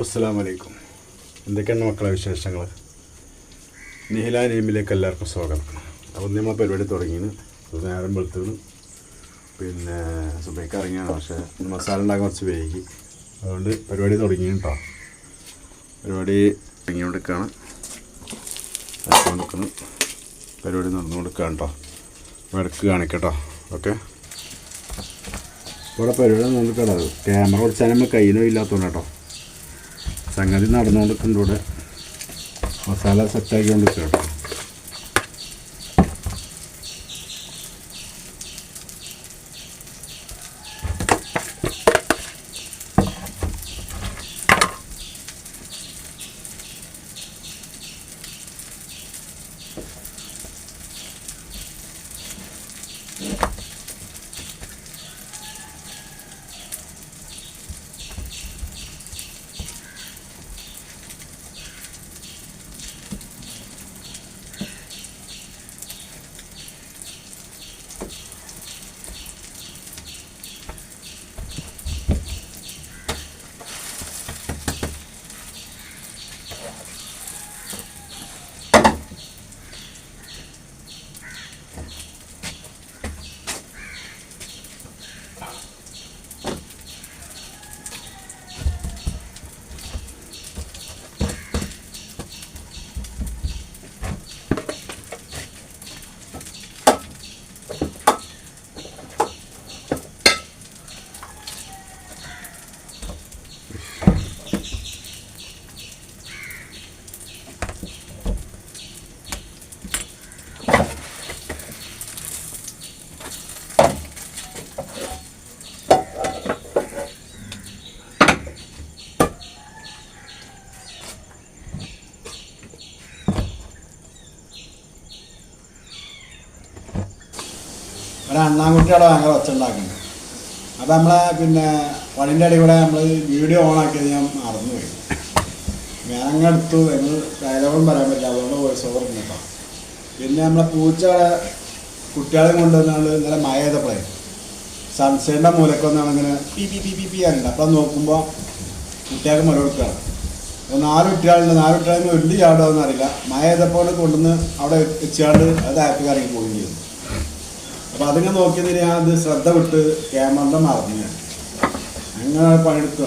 അസ്സാം വലൈക്കും എന്തൊക്കെയാണ് മക്കളെ വിശേഷങ്ങൾ നിഹില നെയിമിലേക്ക് എല്ലാവർക്കും സ്വാഗതം. അപ്പോൾ നമ്മൾ പരിപാടി തുടങ്ങിയത് നേരം വെളുത്തത്. പിന്നെ സുബൈക്ക് ഇറങ്ങിയാണ്. പക്ഷേ മസാല ഉണ്ടാക്കാൻ കുറച്ച് വൈകി. അതുകൊണ്ട് പരിപാടി തുടങ്ങി കേട്ടോ പരിപാടി തുടങ്ങിക്കൊണ്ടിരിക്കുകയാണ് നടക്കുന്നു പരിപാടി നടന്നു കൊടുക്കുക കേട്ടോ വിടക്ക് കാണിക്കട്ടോ ഓക്കെ? ഇവിടെ പരിപാടി നടന്നിട്ടാണ് ക്യാമറ കുറച്ചാലും കയ്യിലോ ഇല്ലാത്തതുകൊണ്ട് കേട്ടോ സംഗതി നടന്നുകൊണ്ടിട്ടുണ്ട് ഇവിടെ മസാല സെറ്റാക്കിക്കൊണ്ട് കേട്ടോ ഒരു അണ്ണാൻകുട്ടിയുടെ ഭയങ്കര ഒച്ച ഉണ്ടാക്കുന്നുണ്ട് അപ്പം നമ്മളെ പിന്നെ പണിന്റെ ഇടയിൽ കൂടെ നമ്മൾ വീഡിയോ ഓൺ ആക്കിയത് ഞാൻ മറന്നുപോയി പോയി. എടുത്തു എന്ന് ഡയലോഗും പറയാൻ പറ്റില്ല. അതുകൊണ്ട് വോയിസ് ഓവർ കേട്ടോ. പിന്നെ നമ്മളെ പൂച്ചകളെ കുട്ടികളെ കൊണ്ടുവന്നുകൊണ്ട് ഇന്നലെ മഴ ചെയ്തപ്പോഴേ സൺസൈഡിന്റെ മൂലക്കൊന്നാണ് ഇങ്ങനെ പി പി പി പി പി ആണുണ്ട് അപ്പം നോക്കുമ്പോൾ കുട്ടികൾക്ക് മുല കൊടുക്കുകയാണ് അപ്പോൾ നാല് കുട്ടികളുണ്ട്. നാല് കുട്ടികളെ വലിയ ചാടുമെന്ന് എന്നറിയില്ല. മഴ ചെയ്തപ്പോൾ കൊണ്ടുവന്ന് അവിടെ വെച്ചാണ്ട് അത് ആപ്പ് കറങ്ങി പോവുകയും ചെയ്തു. അപ്പൊ അതിങ്ങനെ നോക്കിയതിന് ഞാൻ അത് ശ്രദ്ധ വിട്ട് ക്യാമറ മറന്നു ഞാൻ അങ്ങനെ പണിയെടുക്കുക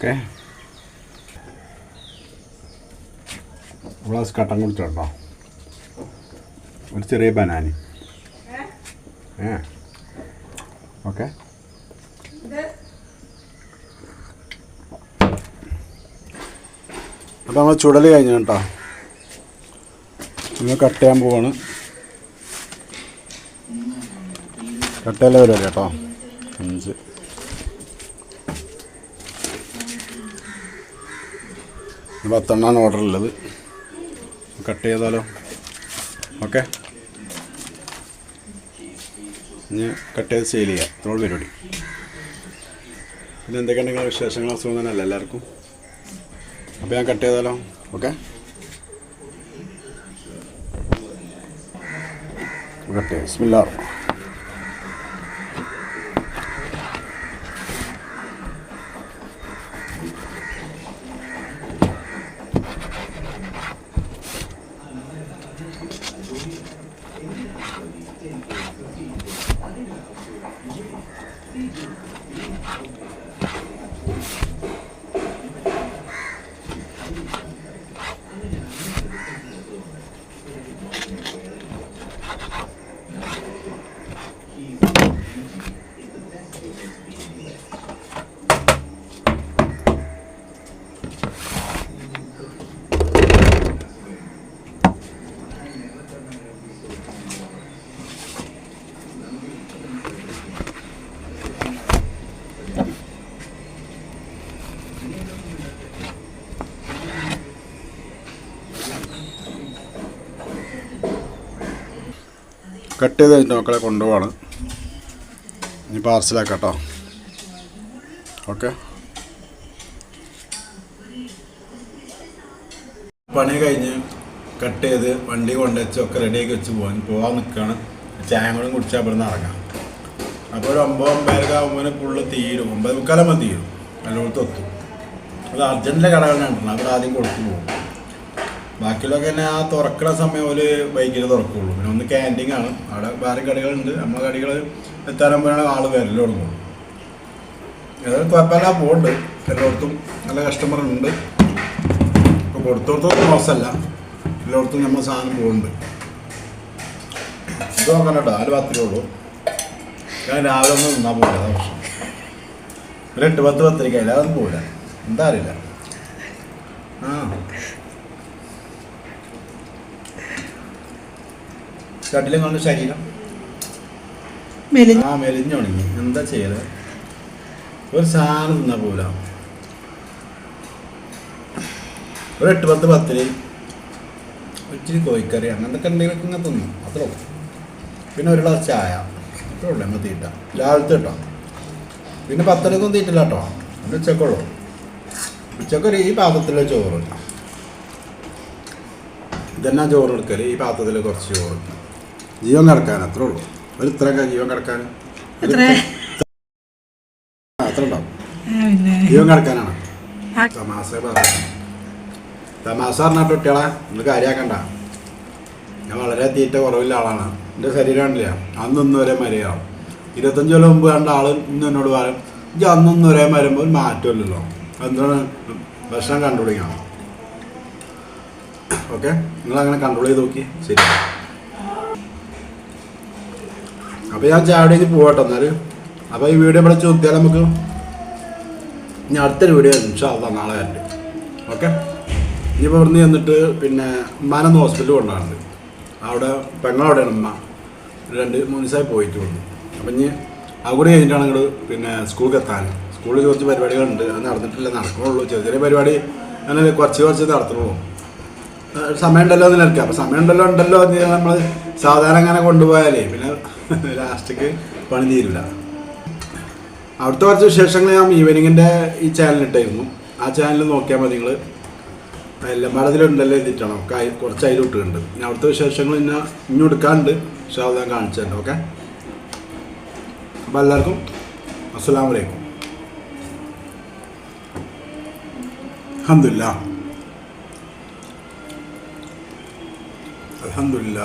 ഓക്കെ. ഗ്ലാസ് കട്ടൻ കുടിച്ചോട്ടോ ഒരു ചെറിയ ബനാനി ഏ? ഓക്കെ. അപ്പോൾ നമ്മൾ ചുടൽ കഴിഞ്ഞു കേട്ടോ. നമ്മൾ കട്ട് ചെയ്യാൻ പോവാണ്. കട്ടയിലെ വരും കേട്ടോ അഞ്ച് ഇത് പത്തെണ്ണാണ് ഓർഡർ ഉള്ളത് കട്ട് ചെയ്താലോ? ഓക്കെ. ഇനി കട്ട് ചെയ്ത് സെയിൽ ചെയ്യാം. ഇത്രയുള്ള പരിപാടി. പിന്നെ എന്തൊക്കെയാണ് വിശേഷങ്ങൾ? അസുഖം തന്നെയല്ല എല്ലാവർക്കും? അപ്പോൾ ഞാൻ കട്ട് ചെയ്താലോ? ഓക്കെ. കട്ട് ചെയ്യാം. ബിസ്മില്ലാ കട്ട് ചെയ്ത് കഴിഞ്ഞിട്ട് മക്കളെ കൊണ്ടുപോവാണ്. ഇനി പാർസലാക്കട്ടോ. കേട്ടോ ഓക്കെ. പണി കഴിഞ്ഞ് കട്ട് ചെയ്ത് വണ്ടി കൊണ്ടുവച്ച് ഒക്കെ റെഡിയാക്കി വെച്ച് പോകാൻ പോകാൻ നിൽക്കുകയാണ് ചായ കൂടെ കുടിച്ചാൽ ഇവിടെ ഇറങ്ങാം. അപ്പോൾ ഒരു ഒമ്പത് ഒമ്പതരക്ക് ആകുമ്പോൾ ഫുള്ള് തീരും. ഒമ്പത് മുക്കാലാകുമ്പോൾ തീരും. എല്ലായിടത്തും എത്തും. അത് അർജന്റിലെ കടകളാണ് അവിടെ ആദ്യം കൊടുത്തു പോകും. ബാക്കിയുള്ളതൊക്കെ തന്നെ ആ തുറക്കുന്ന സമയം ഒരു ബൈക്കിൽ തുറക്കുള്ളൂ. പിന്നെ ഒന്ന് ക്യാന്റീൻ ആണ് അവിടെ വേറെ കടികളുണ്ട്. നമ്മളെ കടികൾ എത്താറാകുമ്പോഴാണ് ആൾ വരൽ തുടങ്ങുള്ളൂ ഏതായാലും കുഴപ്പമില്ല പോകുന്നുണ്ട് എല്ലായിടത്തും നല്ല കസ്റ്റമർ ഉണ്ട്. ഇപ്പോൾ കൊടുത്തോടത്തൊന്നും മോശമല്ല എല്ലായിടത്തും നമ്മൾ സാധനം പോകുന്നുണ്ട് ഇത് നോക്കണം കേട്ടോ. ആ പത്ത് ഉള്ളൂ. ഞാൻ രാവിലെ ഒന്നും നിന്നാൽ പോകില്ല അതാ ഒരു എട്ട് പത്ത് പത്തരയ്ക്ക് അതൊന്നും പോകില്ല എന്താ അറിയില്ല. ആ. കട്ടിലും കൊണ്ട് ശരീരം ആ മെലിഞ്ഞുണങ്ങി. എന്താ ചെയ്യൽ? ഒരു സാധനം തിന്നാ പോല ഒരു എട്ട് പത്ത് പത്തിരി ഇച്ചിരി കോഴിക്കറി അങ്ങനത്തെ എന്തെങ്കിലുമൊക്കെ ഇങ്ങനെ തിന്നു. അത്രേ ഉള്ളൂ. പിന്നെ ഒരു ഗ്ലാസ് ചായ. അത്രേ ഉള്ളൂ നമ്മൾ തീറ്റ. രാവിലത്തെ കേട്ടോ പിന്നെ പത്തരക്കൊന്നും തീറ്റില്ല കേട്ടോ അത് ഉച്ചക്കുള്ളൂ ഉച്ചക്കൊരു ഈ പാത്രത്തിലെ ചോറ് ഇതെന്നാ ചോറ് എടുക്കൽ? ഈ പാത്രത്തിൽ കുറച്ച് ചോറ് ജീവൻ കിടക്കാൻ അത്രേ ഉള്ളൂ. ഒരു ഇത്രയൊക്കെ ജീവൻ കിടക്കാൻ അത്ര ഉണ്ടാവും ജീവൻ കിടക്കാനാണ്. തമാശ പറഞ്ഞു തമാശ പറഞ്ഞിട്ട് കുട്ടികളെ ഒന്ന് കാര്യമാക്കണ്ട ഞാൻ വളരെ തീറ്റ കുറവില്ല ആളാണ്. എന്റെ ശരീരം കണ്ടില്ല? അന്നൊന്നും ഒരേ മരയാവും ഇരുപത്തഞ്ച് കൊല്ലം മുമ്പ് കണ്ട ആൾ ഇന്ന് എന്നോട് പറയും ഇത് അന്നൊന്നും ഒരേ മരുമ്പോൾ മാറ്റമില്ലല്ലോ. എന്താണ്? ഭക്ഷണം കണ്ടുപിടിക്കണം ഓക്കെ? നിങ്ങളങ്ങനെ കൺട്രോൾ ചെയ്ത് നോക്കി. ശരി. അപ്പോൾ ഞാൻ ചാവടേക്ക് പോകട്ടെ എന്നാൽ അപ്പോൾ ഈ വീഡിയോ ഇവിടെ ചോദിച്ചാൽ നമുക്ക്. ഇനി അടുത്തൊരു വീഡിയോ ഇൻഷാല്ല നാളെ വരണ്ട്. ഓക്കെ? ഇനിയിപ്പോൾ ഇവിടുന്ന് ചെന്നിട്ട് പിന്നെ ഉമ്മാനൊന്ന് ഹോസ്പിറ്റലിൽ കൊണ്ടാണ് അവിടെ പെങ്ങളവിടെയാണ് ഉമ്മ. രണ്ട് മൂന്ന് ദിവസമായി പോയിട്ട് വന്നു അപ്പം ഇനി അവിടെ കഴിഞ്ഞിട്ടാണ് ഇങ്ങോട്ട് പിന്നെ സ്കൂളിൽ എത്താൻ. സ്കൂളിൽ കുറച്ച് പരിപാടികളുണ്ട്. അത് നടന്നിട്ടില്ല. നടക്കണുള്ളൂ. ചെറിയ ചെറിയ പരിപാടി. അങ്ങനെ കുറച്ച് കുറച്ച് നടത്തണുള്ളൂ സമയം സമയമുണ്ടല്ലോ എന്ന് നിൽക്കുക അപ്പോൾ സമയമുണ്ടല്ലോ ഉണ്ടല്ലോ എന്ന് നമ്മൾ സാധാരണ അങ്ങനെ കൊണ്ടുപോയാലേ. പിന്നെ ലാസ്റ്റിക്ക് പണി തീരില്ല അവിടുത്തെ കുറച്ച് വിശേഷങ്ങൾ ഞാൻ ഈവനിങ്ങിന്റെ ഈ ചാനലിട്ടായിരുന്നു ആ ചാനൽ നോക്കിയാൽ മതി നിങ്ങൾ എല്ലാം പാടത്തിലുണ്ടല്ലോ എഴുതിയിട്ടാണ്. കുറച്ച് അതിൽ ഇട്ടിട്ടുണ്ട് ഇനി അവിടുത്തെ വിശേഷങ്ങൾ ഇന്ന ഇനി എടുക്കാണ്ട് പക്ഷേ അത് ഞാൻ കാണിച്ചു ഓക്കെ? അപ്പോൾ എല്ലാവർക്കും അസ്സാം വലൈക്കും അലഹമില്ല അലഹമില്ല